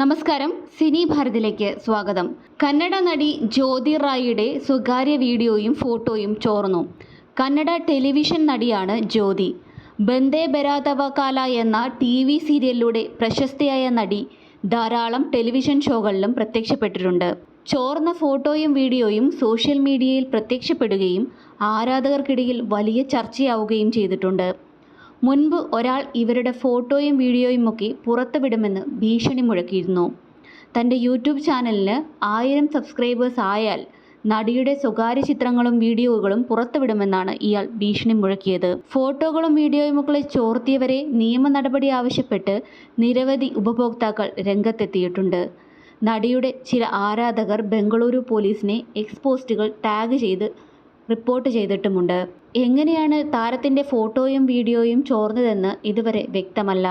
നമസ്കാരം സിനി ഭാരതിലേക്ക് സ്വാഗതം. കന്നഡ നടി ജ്യോതി റായിയുടെ സ്വകാര്യ വീഡിയോയും ഫോട്ടോയും ചോർന്നു. കന്നഡ ടെലിവിഷൻ നടിയാണ് ജ്യോതി. ബന്ദേ ബരാതവകാല എന്ന ടി വി സീരിയലിലൂടെ പ്രശസ്തയായ നടി ധാരാളം ടെലിവിഷൻ ഷോകളിലും പ്രത്യക്ഷപ്പെട്ടിട്ടുണ്ട്. ചോർന്ന ഫോട്ടോയും വീഡിയോയും സോഷ്യൽ മീഡിയയിൽ പ്രത്യക്ഷപ്പെടുകയും ആരാധകർക്കിടയിൽ വലിയ ചർച്ചയാവുകയും ചെയ്തിട്ടുണ്ട്. മുൻപ് ഒരാൾ ഇവരുടെ ഫോട്ടോയും വീഡിയോയും ഒക്കെ പുറത്തുവിടുമെന്ന് ഭീഷണി മുഴക്കിയിരുന്നു. തന്റെ യൂട്യൂബ് ചാനലിന് ആയിരം സബ്സ്ക്രൈബേഴ്സ് ആയാൽ നടിയുടെ സ്വകാര്യ ചിത്രങ്ങളും വീഡിയോകളും പുറത്തുവിടുമെന്നാണ് ഇയാൾ ഭീഷണി മുഴക്കിയത്. ഫോട്ടോകളും വീഡിയോയുമൊക്കെ ചോർത്തിയവരെ നിയമ നടപടി ആവശ്യപ്പെട്ട് നിരവധി ഉപഭോക്താക്കൾ രംഗത്തെത്തിയിട്ടുണ്ട്. നടിയുടെ ചില ആരാധകർ ബംഗളൂരു പോലീസിനെ എക്സ് പോസ്റ്റുകൾ ടാഗ് ചെയ്ത് റിപ്പോർട്ട് ചെയ്തിട്ടുമുണ്ട്. എങ്ങനെയാണ് താരത്തിന്റെ ഫോട്ടോയും വീഡിയോയും ചോർന്നതെന്ന് ഇതുവരെ വ്യക്തമല്ല.